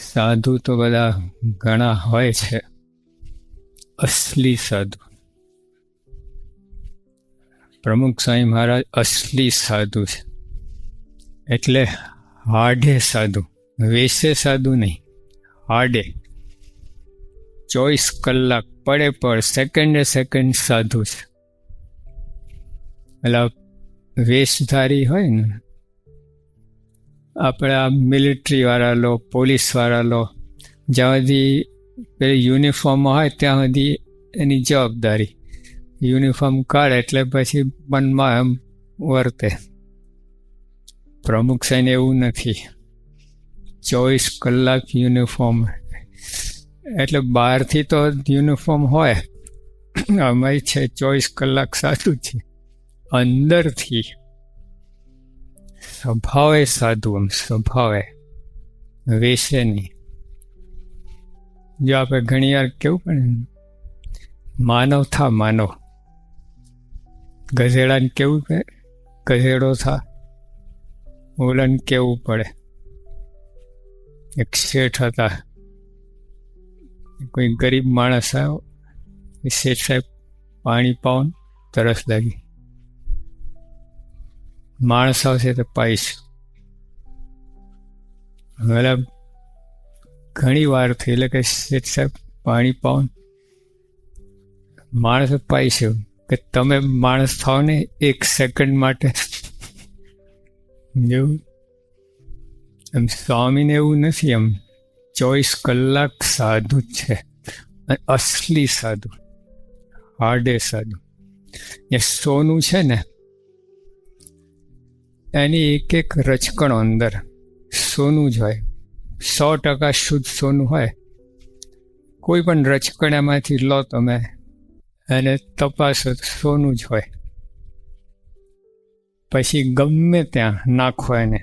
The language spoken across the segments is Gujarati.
સાધુ તો બધા ઘણા હોય છે. અસલી સાધુ. પ્રમુખ સ્વામી મહારાજ અસલી સાધુ છે. એટલે હાડે સાધુ વેસે સાધુ નહીં હાડે ચોવીસ કલાક પડે પડ સેકન્ડે સેકન્ડ સાધુ છે. એટલે વેશધારી હોય ને આપણે આ મિલિટરી વાળા લો પોલીસવાળા લો, જ્યાં સુધી પેલી યુનિફોર્મ હોય ત્યાં સુધી એની જવાબદારી. યુનિફોર્મ કાઢે એટલે પછી મનમાં એમ વર્તે. પ્રમુખ સૈન એવું નથી. ચોવીસ કલાક યુનિફોર્મ. એટલે બહારથી તો યુનિફોર્મ હોય. અમારી છે ચોવીસ કલાક સાચું છે. અંદરથી. સ્વભાવે સાધુ સ્વભાવે વેસે નહીં જો આપણે ઘણી વાર કેવું પડે માનવ થા માનવ ગધેડાને કેવું કે, ગધેડો થા, ઓલન કેવું પડે. એક શેઠ હતા. કોઈ ગરીબ માણસ આવ્યો શેઠ સાહેબ પાણી પાઉન તરસ લાગી. માણસ આવશે તો પાઈશ. એટલે ઘણી વાર થઈ એટલે કે શેઠ સાહેબ, પાણી પાઉન માણસ પાઈશ. કે તમે માણસ થાવ ને એક સેકન્ડ માટે. જેવું એમ સ્વામીને એવું નથી એમ. ચોવીસ કલાક સાધુ જ છે. અસલી સાધુ. હાર્ડે સાધુ. એ સોનું છે ને એની એક એક રચકણો અંદર સોનું જ હોય. સો ટકા શુદ્ધ સોનું હોય. કોઈ પણ રચકણામાંથી લો તમે અને તપાસો સોનું જ હોય. પછી ગમે ત્યાં નાખો એને.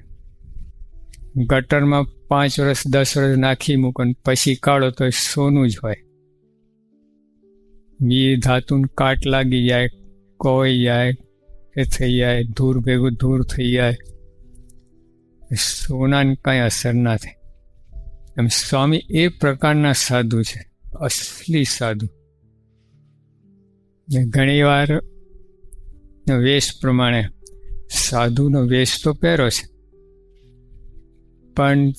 ગટરમાં પાંચ વર્ષ દસ વર્ષ નાખી મૂકો પછી કાઢો તો સોનું જ હોય. બી ધાતુન કાટ લાગી જાય કોઈ જાય એ થઈ જાય ધૂળ ભેગું ધૂળ થઈ જાય. સોનાને કાંઈ અસર ના થાય. એમ સ્વામી એ પ્રકારના સાધુ છે, અસલી સાધુ. ને ઘણીવાર વેશ પ્રમાણે સાધુનો વેશ તો પહેરો છે, પણ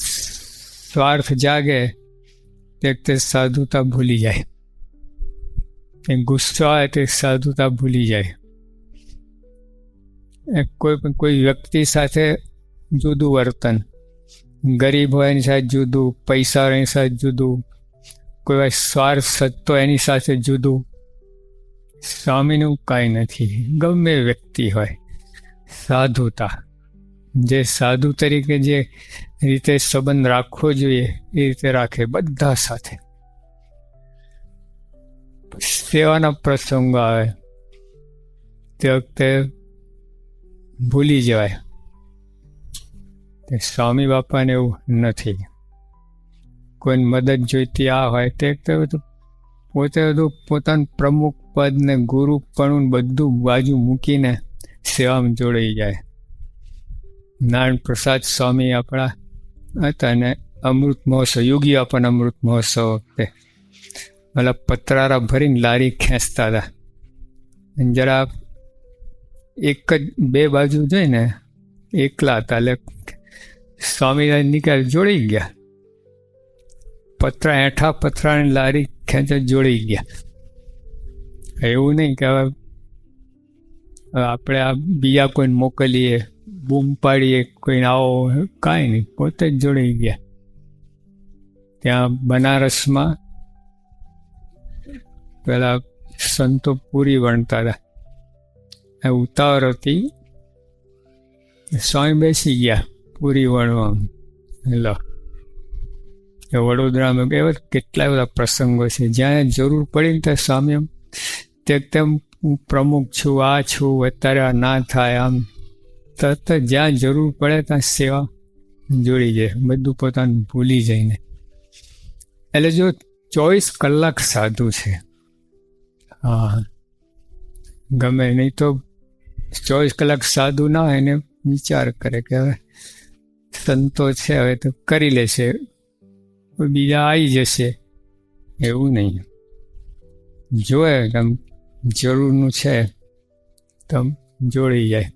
સ્વાર્થ જાગે તે તે સાધુતા ભૂલી જાય. ગુસ્સો આવે તે સાધુતા ભૂલી જાય. કોઈ પણ કોઈ વ્યક્તિ સાથે જુદું વર્તન. ગરીબ હોય એની સાથે જુદું, પૈસા હોય એની સાથે જુદું, કોઈ વાર સ્વાર્થ સત્તો એની સાથે જુદું. સ્વામીનું કાંઈ નથી. ગમે વ્યક્તિ હોય. સાધુતા. જે સાધુ તરીકે જે રીતે સંબંધ રાખવો જોઈએ, એ રીતે રાખે બધા સાથે. સેવાના પ્રસંગો આવે. તે વખતે ભૂલી જવાય. સ્વામી બાપાને એવું નથી. કોઈને મદદ જોઈતી આ હોય તે પોતે બધું પોતાનું પ્રમુખ પદ ને પણ બધું બાજુ મૂકીને સેવામાં જોડાઈ જાય. નારાયણ પ્રસાદ સ્વામી આપણા હતા ને અમૃત મહોત્સવ, યોગી આપણને અમૃત મહોત્સવ વખતે. મતલબ પતરારા ભરીને લારી ખેંચતા હતા. જરા એક જ બે બાજુ જોઈને એકલા હતા. એટલે સ્વામિનારાયણ નીકળે જોડી ગયા. પતરા એઠા પતરાની લારી ખેંચે જોડી ગયા. એવું નહીં કે હવે આપણે આ બીજા કોઈને મોકલીએ, બૂમ પાડીએ, કોઈને આવો, કાંઈ નહીં. પોતે જ જોડી ગયા. ત્યાં બનારસમાં પેલા સંતો પૂરી વણતા હતા. ઉતાવળ હતી સ્વામી બેસી ગયા પૂરી વણવા લો એ વડોદરામાં એવા કેટલા બધા પ્રસંગો છે. જ્યાં જરૂર પડી ને ત્યાં સ્વામી એમ તે તેમ હું પ્રમુખ છું, આ છું, અત્યારે આ ના થાય આમ. તરત જ્યાં જરૂર પડે ત્યાં સેવા જોડી જાય બધું પોતાનું ભૂલી જઈને. એટલે જો ચોવીસ કલાક સાધુ છે. હા. ગમે નહીં તો ચોવીસ કલાક સાધુ ના હોય એને વિચાર કરે કે હવે સંતો છે, હવે તો કરી લેશે. બીજા આવી જશે. એવું નહીં. જોએ આમ જરૂરનું છે તો જોડી જાય.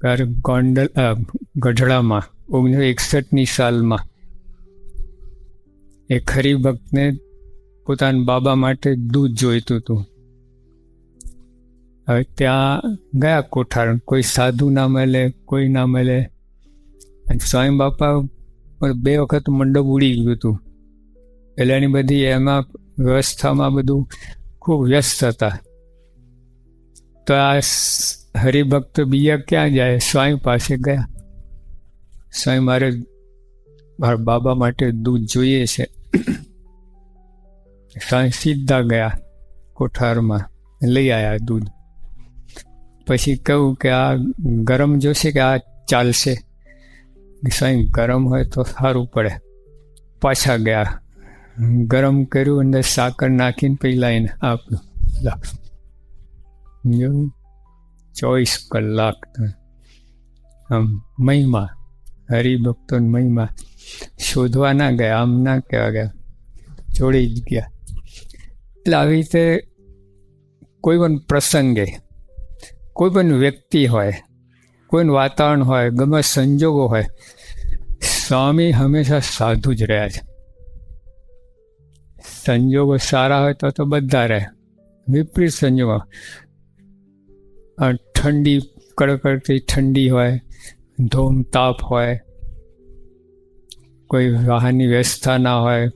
ત્યારે ગોંડલ ગઢડામાં, ઓગણીસો એકસઠની સાલમાં. એ ખરી ભક્તને પોતાના બાબા માટે દૂધ જોઈતું હતું. હવે ત્યાં ગયા કોઠાર, કોઈ સાધુ ના મળે, કોઈ ના મળે. સ્વામી બાપા પણ બે વખત મંડપ ઉડી ગયું હતું. એટલે એની બધી એમાં વ્યવસ્થામાં બધું ખૂબ વ્યસ્ત હતા. તો આ હરિભક્ત બીજા ક્યાં જાય? સ્વામી પાસે ગયા. સ્વામી મારે મારા બાબા માટે દૂધ જોઈએ છે. સ્વામી સીધા ગયા કોઠારમાં, લઈ આવ્યા દૂધ. પછી કહું કે આ ગરમ જોશે કે આ ચાલશે? સ્વામી ગરમ હોય તો સારું પડે. પાછા ગયા. ગરમ કર્યું અંદર સાકર નાખીને પછી લાઈને આપ્યું લા. ચોવીસ કલાક આમ મહિમા હરિભક્તો મહિમા શોધવા ના ગયા, આમ ના કહેવા ગયા. જોડી જ ગયા. એટલે આવી રીતે કોઈ પણ પ્રસંગે કોઈ પણ વ્યક્તિ હોય કોઈ વાતાવરણ હોય, ગમે સંજોગો હોય, સ્વામી હંમેશા સાધુ જ રહ્યા છે. સંજોગો સારા હોય તો તો બધા રહે. વિપરીત સંજોગો ઠંડી, કડકડતી ઠંડી હોય, ધૂમ તાપ હોય, કોઈ વાહનની વ્યવસ્થા ના હોય,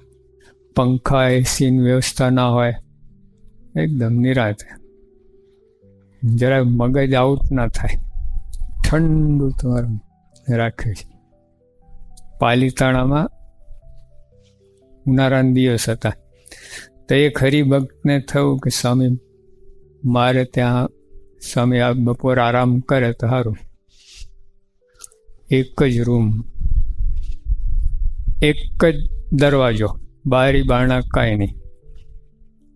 પંખા, એસીની વ્યવસ્થા ના હોય, એકદમ નિરાતે. જરા મગજ આઉટ ના થાય. ઠંડુ તમારું રાખે છે. પાલીતાણામાં ઉનાળાના દિવસ હતા. તો એ ખરી ભક્તને થયું કે, સ્વામી, મારે ત્યાં, સ્વામી, આ બપોર આરામ કરે તો સારું. એક જ રૂમ એક જ દરવાજો, બારી બારણા કાંઈ નહીં.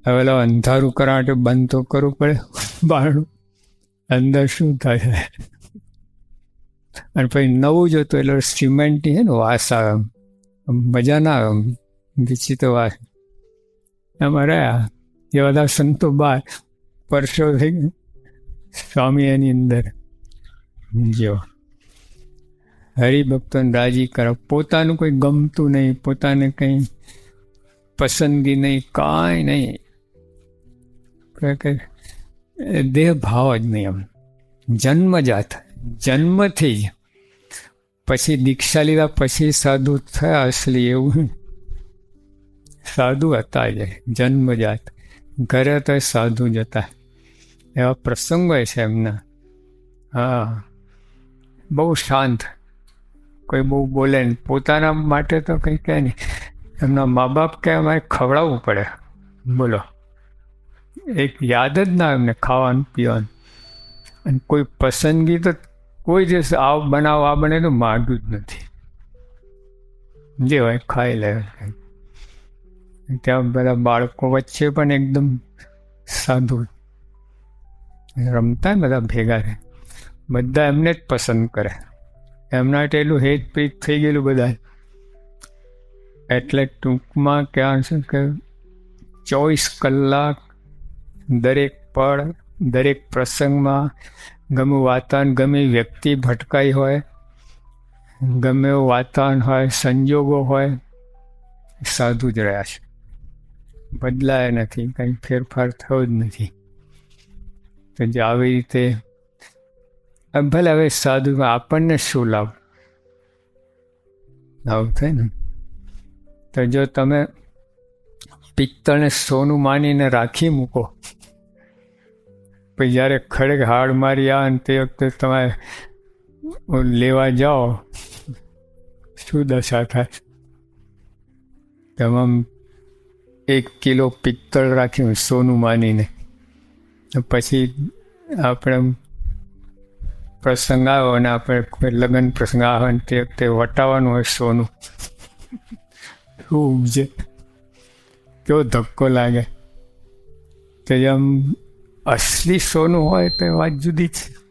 હવે લો અંધારું કરવા માટે બંધ તો કરવું પડે. બારણું. અંદર શું થાય? અને પછી નવું જોતું એટલે સિમેન્ટની છે ને વાસ આવે. આમ મજા ના આવે એમ વિચિત્ર વાસ. એમાં રહ્યા. એ બધા સંતો બાર, પરસો થઈ ગયો. સ્વામી એની અંદર. જો. હરિભક્તોને રાજી કરો પોતાનું કોઈ ગમતું નહીં, પોતાને કંઈ પસંદગી નહીં, કાંઈ નહીં. કે- દેહ ભાવ જ નહીં એમ. જન્મજાત જન્મથી જ. પછી દીક્ષા લીધા, પછી સાધુ થયા અસલી એવું. સાધુ હતા જ જન્મજાત ઘરે તો સાધુ જ હતા. એવા પ્રસંગો છે એમના. હા. બહુ શાંત. કોઈ બહુ બોલે નહીં. પોતાના માટે તો કંઈ કહે નહીં. એમના મા બાપ કે અમારે ખવડાવવું પડે. બોલો. એક યાદ જ ના એમને ખાવાનું, પીવાનું. અને કોઈ પસંદગી તો કોઈ દિવસ આવ બનાવ આ બને તો માગ્યું જ નથી. જે હોય ખાઈ લે. ત્યાં બધા બાળકો વચ્ચે પણ એકદમ સાધુ રમતા બધા ભેગા રહે. બધા એમને જ પસંદ કરે. એમના એટલું હેત પ્રીત થઈ ગયેલું બધા એટલે ટૂંકમાં ક્યાં છે કે ચોવીસ કલાક દરેક પળ, દરેક પ્રસંગમાં ગમે વાતાવરણ, ગમે વ્યક્તિ ભટકાઈ હોય, ગમે એવું વાતાવરણ હોય, સંજોગો હોય, સાધુ જ રહ્યા છે. બદલાયા નથી, કંઈ ફેરફાર થયો જ નથી. તો જે આવી રીતે ભલે હવે સાધુમાં આપણને શું લાભ? લાભ થાય ને? તો જો તમે પિત્તળને સોનું માનીને રાખી મૂકો પછી જ્યારે ખરેખર હાડ મારી આવે ને તે વખતે તમે લેવા જાઓ, શું દશા થાય? તમામ એક કિલો પિત્તળ રાખ્યું સોનું માનીને. પછી આપણે પ્રસંગ આવ્યો અને આપણે લગ્ન પ્રસંગ આવે ને તે વખતે વટાવવાનું હોય સોનું. શું ઉપજે? કેવો ધક્કો લાગે. તે જેમ અસલી સોનું હોય તો વાત જુદી છે.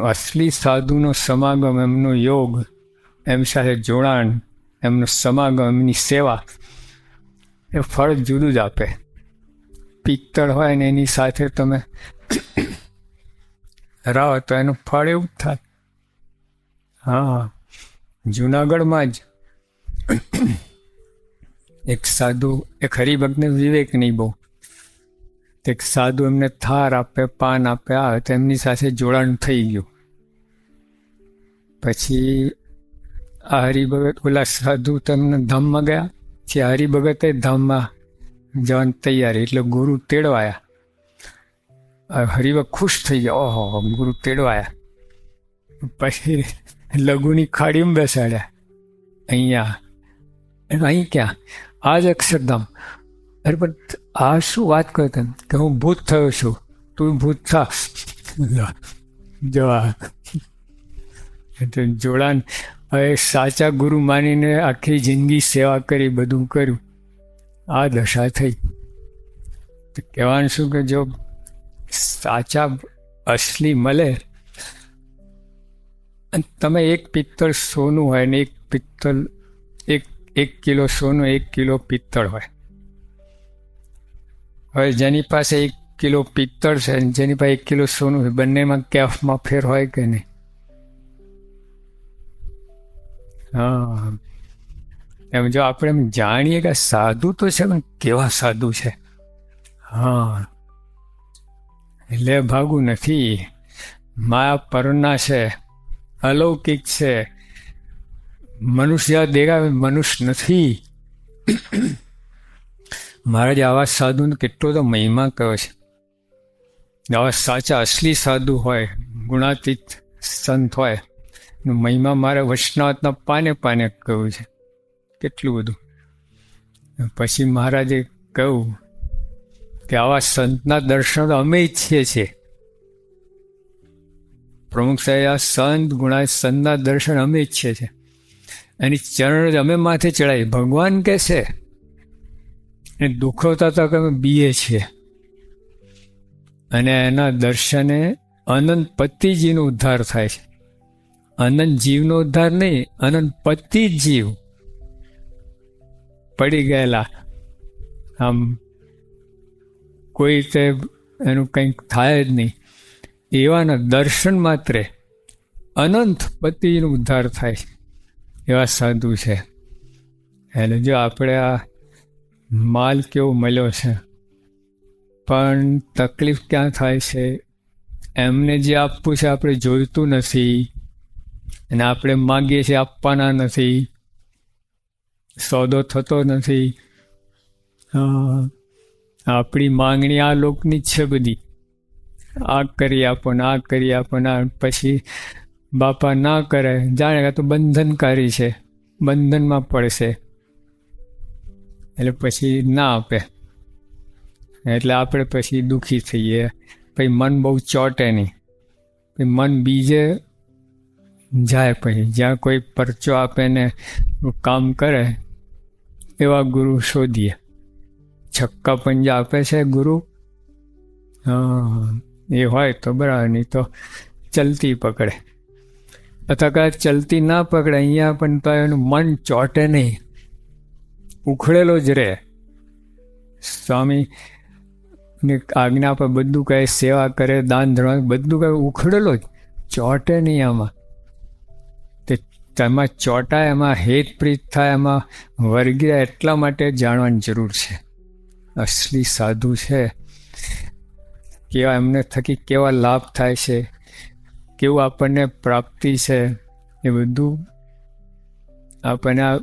અસલી સાધુનો સમાગમ એમનો યોગ, એમ સાથે જોડાણ, એમનો સમાગમ, એમની સેવા, એ ફળ જુદું જ આપે. પિત્તળ હોય ને એની સાથે તમે રહો, તો એનું ફળ એવું જ થાય. હા, જુનાગઢમાં જ એક સાધુ, એક હરિભક્તને વિવેક નહીં બહુ એક સાધુ એમને થાર આપે, પાન આપે, આવે તો એમની સાથે જોડાણ થઈ ગયું. પછી આ હરિભગત, ઓલા સાધુ તેમને ધામમાં ગયા. પછી હરિભગતે ધામમાં જવાની તૈયારી, એટલે ગુરુ તેડવાયા. આ હરિભક્ત ખુશ થઈ ગયા, ઓહો, ગુરુ તેડવાયા. પછી લઘુની ખાડીમાં બેસાડ્યા. અહીંયા અહીં ક્યાં? આ જ અક્ષરધામ. અરે પણ આ શું વાત કરો તમે કે હું ભૂત થયો છું. તું ભૂત થા. જવા જોડાણ. હવે સાચા ગુરુ માનીને આખી જિંદગી સેવા કરી, બધું કર્યું. આ દશા થઈ. તો કહેવાનું શું કે જો સાચા અસલી મળે, અને તમે એક પિત્તળ સોનું હોય ને એક પિત્તળ, એક એક કિલો સોનું, એક કિલો પિત્તળ હોય. હવે જેની પાસે એક કિલો પિત્તળ છે જેની પાસે એક કિલો સોનું છે, બંનેમાં કેફમાં ફેર હોય કે નહીં? હા. એમ જો આપણે એમ જાણીએ કે સાધુ તો છે, પણ કેવા સાધુ છે? હા. એટલે ભાગું નથી. માયા પરના છે, અલૌકિક છે. મનુષ્ય દેખાવે, મનુષ્ય નથી. મહારાજ આવા સાધુનો કેટલો તો મહિમા કયો છે. આવા સાચા, અસલી સાધુ હોય, ગુણાતીત સંત હોય, એનો મહિમા મારે વૈષ્ણવના પાને પાને કહ્યું છે. કેટલું બધું. પછી મહારાજે કહ્યું કે આવા સંતના દર્શન તો અમે ઈચ્છીએ છીએ. પ્રમુખ સાહેબ, આ સંત ગુણા સંતના દર્શન અમે ઈચ્છીએ છીએ. એની ચરણ અમે માથે ચડાવી ભગવાન કહેશે છે એ દુખવતા તો અમે બીએ છીએ. અને એના દર્શને અનંત પતિજીનો ઉદ્ધાર થાય છે. અનંત જીવનો ઉદ્ધાર નહીં, અનંત પતિ જીવ પડી ગયેલા. આમ કોઈ રીતે એનું કંઈક થાય જ નહીં. એવાના દર્શન માત્રે અનંત પતિનો ઉદ્ધાર થાય એવા સાધુ છે. એટલે જો આપણે આ માલ કેવો મળ્યો છે? પણ તકલીફ ક્યાં થાય છે? એમને જે આપવું છે આપણે જોઈતું નથી અને આપણે માગીએ છીએ આપવાના નથી. સોદો થતો નથી. આપણી માંગણી આ લોકની જ છે બધી. આ કરી આપો ને આ કરી આપો ને પછી બાપા ના કરે. જાણે તો બંધનકારી છે. બંધનમાં પડશે. એટલે પછી ના આપે. એટલે આપણે પછી દુઃખી થઈએ. પછી મન બહુ ચોટે નહીં. પછી મન બીજે જાય પછી. જ્યાં કોઈ પરચો આપે ને કામ કરે, એવા ગુરુ શોધીએ. છક્કા પંજા આપે છે ગુરુ. હા, એ હોય તો બરાબર, નહીં તો ચલતી પકડે. અથવા કદાચ ચલતી ના પકડે, અહીંયા પણ તો એનું મન ચોટે નહીં. ઉખડેલો જ રહે. સ્વામી ની આજ્ઞા પર બધું કાંઈ સેવા કરે, દાન ધર્મ, બધું કાંઈ ઉખડેલો જ. ચોટે નહીં આમાં. તે તેમાં ચોટાય, એમાં હેતપ્રીત થાય, એમાં વર્ગીરા એટલા માટે જાણવાની જરૂર છે. અસલી સાધુ છે. કેવા એમને થકી કેવા લાભ થાય છે, કેવું આપણને પ્રાપ્તિ છે, એ બધું આપણને આ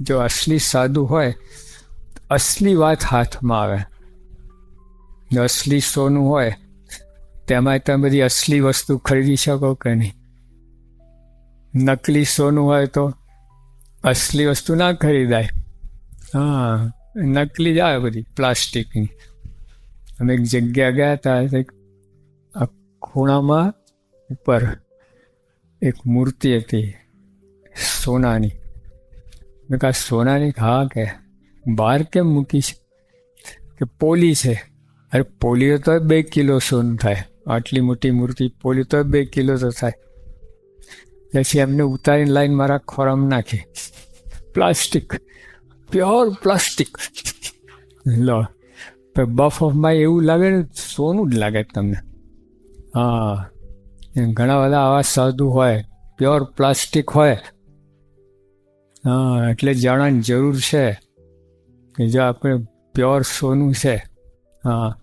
જો અસલી સાધુ હોય અસલી વાત હાથમાં આવે. અસલી સોનું હોય તેમાં તમે બધી અસલી વસ્તુ ખરીદી શકો કે નહીં? નકલી સોનું હોય તો અસલી વસ્તુ ના ખરીદાય. હા. નકલી જ આવે બધી પ્લાસ્ટિકની. અમે એક જગ્યા ગયા હતા એક આ ખૂણામાં ઉપર એક મૂર્તિ હતી સોનાની. મેં કહા સોનાની હા કે બહાર કેમ મૂકી છે કે પોલી છે અરે પોલીઓ તો બે કિલો સોનું થાય આટલી મોટી મૂર્તિ પોલી તો બે કિલો તો થાય પછી એમને ઉતારીને લાઈન મારા ખોરામાં નાખી પ્લાસ્ટિક પ્યોર પ્લાસ્ટિક લો બફ ઓફમાં એવું લાગે ને સોનું જ લાગે તમને હા ઘણા બધા આવા સાધુ હોય પ્યોર પ્લાસ્ટિક હોય હા, એટલે જાણવાની જરૂર છે કે જો આપણે પ્યોર સોનું છે, હા,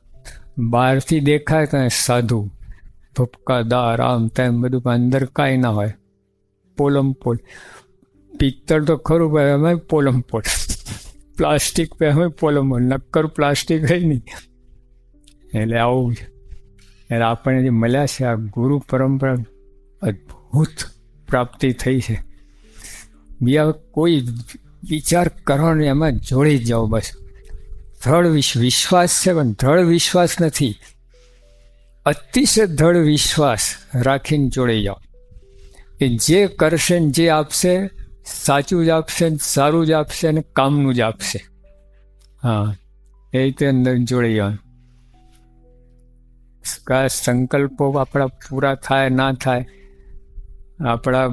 બહારથી દેખાય તો સાધુ ભપકા દાર આમ તેમ બધું પણ અંદર કાંઈ ના હોય. પોલમ પોલ. પિત્તળ તો ખરું, પણ અમે પોલમ પોલ. પ્લાસ્ટિક પે અમે પોલમ પોલ. નક્કર પ્લાસ્ટિક હોય નહીં. એટલે આવું એટલે આપણને જે મળ્યા છે આ ગુરુ પરંપરા, અદ્ભુત પ્રાપ્તિ થઈ છે. બીજા કોઈ વિચાર કરવાનો એમાં જોડી જાઓ બસ. દ્રઢ વિશ- વિશ્વાસ છે પણ દ્રઢ વિશ્વાસ નથી. અતિશય દ્રઢ વિશ્વાસ રાખીને જોડાઈ જાઓ. કે જે કરશે ને જે આપશે, સાચું જ આપશે ને સારું જ આપશે ને કામનું જ આપશે. હા, એ રીતે અંદર જોડાઈ જવાનું કયા સંકલ્પો આપણા પૂરા થાય, ના થાય, આપણા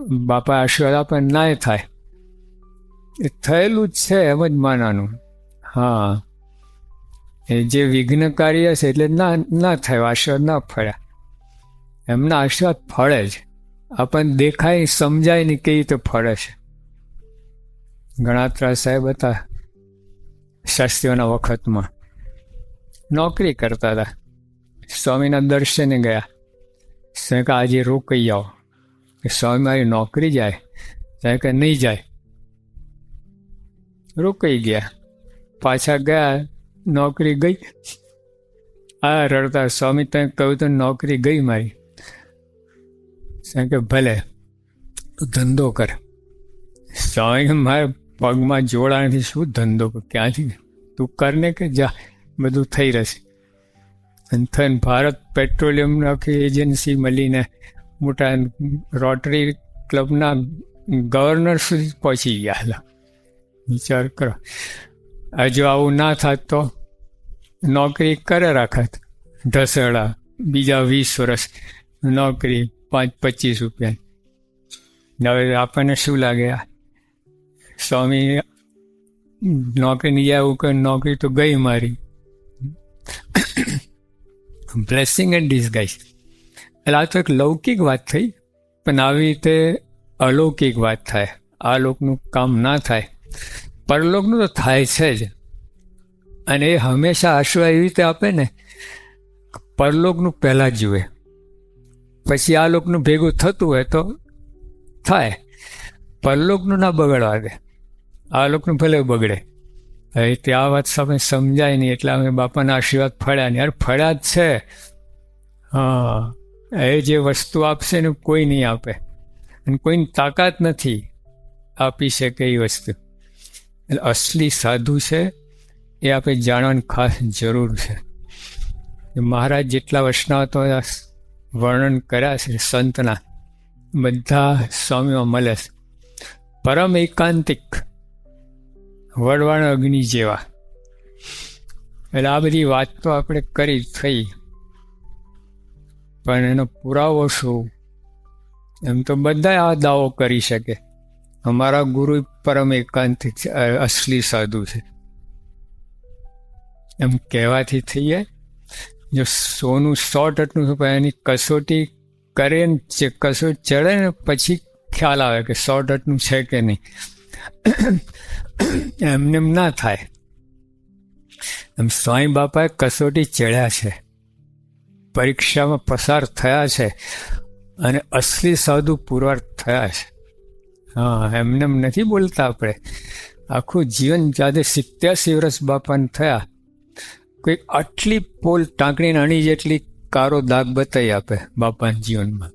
બાપા આશીર્વાદ આપે ના થાય. એ થયેલું જ છે એમ જ માનાનું. હા. એ જે વિઘ્નકારી હશે એટલે ના ના થાય, આશીર્વાદ ના ફળ્યા. એમના આશીર્વાદ ફળે જ. આપણને દેખાય, સમજાય નહીં કેવી રીતે ફળે છે. ગણાત્રા સાહેબ હતા શાસ્ત્રીઓના વખતમાં. નોકરી કરતા હતા. સ્વામીના દર્શને ગયા. કે આજે રોકાઈ જાઓ સ્વામી મારી નોકરી જાય, સાહેબ કે નહીં જાય. રોકાઈ ગયા. પાછા ગયા, નોકરી ગઈ. આ રડતા સ્વામી તમે કહ્યું તો નોકરી ગઈ મારી. સાહેબ કે ભલે, તું ધંધો કર. સ્વામી મારા પગમાં જોડા નથી શું ધંધો કર? ક્યાંથી? તું કરને કે જા, બધું થઈ રહેશે. અને થઈને ભારત પેટ્રોલિયમ આખી એજન્સી મળીને મોટા રોટરી ક્લબના ગવર્નર સુધી પહોંચી ગયા હતા. વિચાર કરો. હજુ આવું ના થાત તો નોકરી કરે રાખત. ઢસેડા, બીજા વીસ વર્ષ, નોકરી પાંચ, પચીસ રૂપિયા. હવે આપણને શું લાગે? સ્વામી નોકરી નહીં આવું કે નોકરી તો ગઈ મારી. બ્લેસિંગ એન્ડ ડિસગાઈઝ એટલે આ તો એક લૌકિક વાત થઈ, પણ આવી રીતે અલૌકિક વાત થાય. આ લોકનું કામ ના થાય. પરલોકનું તો થાય છે જ. અને એ હંમેશા આશરો એવી રીતે આપે ને, પરલોકનું પહેલાં જુએ. પછી આ લોકનું ભેગું થતું હોય તો થાય. પરલોકનું ના બગડવા દે આ લોકનું ભલે બગડે. હવે તે આ વાત સામે સમજાય નહીં, એટલે અમે બાપાના આશીર્વાદ ફળ્યા નહીં. અરે ફળ્યા જ છે. હા. એ જે વસ્તુ આપશે ને કોઈ નહીં આપે. અને કોઈની તાકાત નથી આપી શકે એ વસ્તુ. એટલે અસલી સાધુ છે એ આપણે જાણવાની ખાસ જરૂર છે. મહારાજ જેટલા વૈષ્ણવતો વર્ણન કર્યા છે સંતના. બધા સ્વામીઓ મળે છે. પરમ એકાંતિક વડવાણ અગ્નિ જેવા. એટલે આ બધી વાત તો આપણે કરી થઈ. પણ એનો પુરાવો શું? એમ તો બધા આ દાવો કરી શકે. અમારા ગુરુ પરમ એકાંત અસલી સાધુ છે. એમ કહેવાથી થઈ જાય જો સોનું સો ટટનું છે, પણ એની કસોટી કરે ને કસોટી ચડે ને પછી ખ્યાલ આવે કે સો ટટનું છે કે નહીં. એમને એમ ના થાય. એમ સ્વામી બાપાએ કસોટી ચડ્યા છે. પરીક્ષામાં પસાર થયા છે અને અસલી સાધુ પુરવાર થયા છે. હા એમને એમ નથી બોલતા આપણે. આખું જીવન જાતે સિત્યાસી વર્ષ બાપાને થયા. કોઈ આટલી પોલ ટાંકણી નાની જેટલી કારો દાગ બતાવી આપે બાપાના જીવનમાં.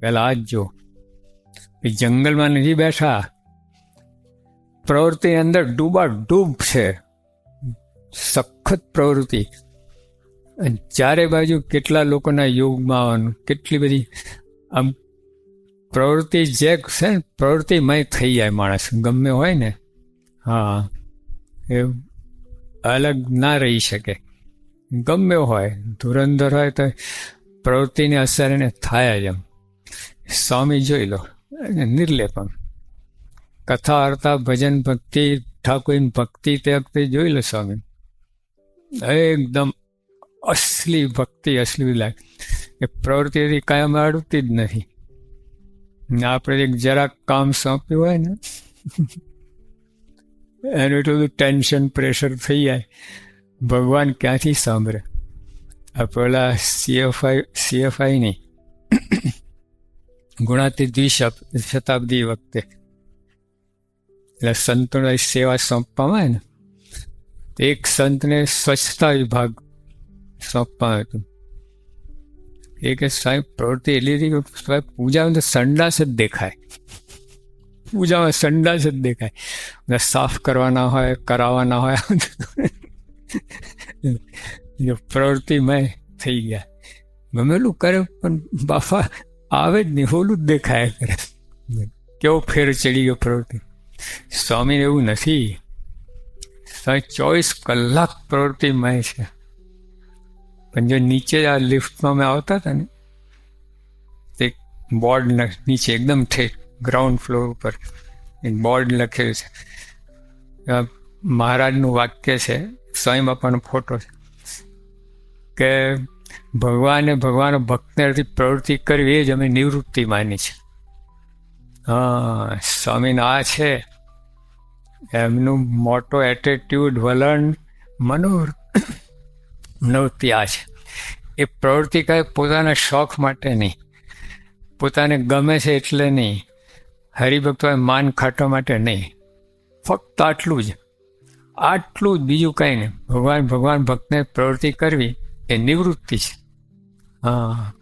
પહેલાં આ જ જો. જંગલમાં નથી બેઠા. પ્રવૃત્તિની અંદર ડૂબા ડૂબ છે. સખત પ્રવૃત્તિ. ચારે બાજુ કેટલા લોકોના યોગમાં કેટલી બધી, આમ, પ્રવૃત્તિ જે છે ને, પ્રવૃત્તિમય થઈ જાય માણસ. ગમે હોય ને, હા, એ અલગ ના રહી શકે. ગમે હોય, ધુરંધર હોય તો પ્રવૃત્તિની અસર એને થાય જ એમ. સ્વામી જોઈ લો નિર્લેપમ કથા અર્થા ભજન, ભક્તિ, ઠાકોરની ભક્તિ તે વખતે જોઈ લો સ્વામી. એકદમ અસલી ભક્તિ, અસલી લાગે. એ પ્રવૃત્તિથી કાયમ અડતી જ નથી. આપણે એક જરાક કામ સોંપ્યું હોય ને, એનું એટલું બધું ટેન્શન, પ્રેશર થઈ જાય. ભગવાન ક્યાંથી સાંભળે? આ પેલા સીએફઆઈ સીએફઆઈ નહીં ગુણાતીત દ્વિશપ શતાબ્દી વખતે. એટલે સંતોને સેવા સોંપવામાં આવે ને, એક સંતને સ્વચ્છતા વિભાગ સોંપવામાં હતું એ કે સાહેબ પ્રવૃત્તિ એટલી હતી કે સાહેબ પૂજામાં તો સંડાસ જ દેખાય પૂજામાં સંડાસ જ દેખાય અને સાફ કરવાના હોય કરાવવાના હોય જો પ્રવૃત્તિમય થઈ ગયા ગમેલું કરે પણ બાપા આવે જ નહીં હોલું જ દેખાય કરે કેવો ફેર ચડી ગયો પ્રવૃત્તિ સ્વામીને એવું નથી સ્વામી ચોવીસ કલાક પ્રવૃત્તિમય છે પણ જો નીચે આ લિફ્ટમાં અમે આવતા હતા ને, તે બોર્ડ નીચે એકદમ ઠેઠ ગ્રાઉન્ડ ફ્લોર ઉપર એક બોર્ડ લખેલું છે. મહારાજનું વાક્ય છે સ્વયં બાપાનો ફોટો છે, કે ભગવાને ભગવાન ભક્તથી પ્રવૃત્તિ કરવી એ જ અમે નિવૃત્તિ માની છે. હા સ્વામીને આ છે. એમનું મોટો એટીટ્યુડ વલણ મનોર નવતિ આ છે એ પ્રવૃત્તિ કરે પોતાના શોખ માટે નહીં. પોતાને ગમે છે એટલે નહીં. હરિભક્તોએ માન ખાટવા માટે નહીં. ફક્ત આટલું જ. આટલું જ બીજું કંઈ નહીં. ભગવાન ભગવાન ભક્તને પ્રવૃત્તિ કરવી એ નિવૃત્તિ છે. હા.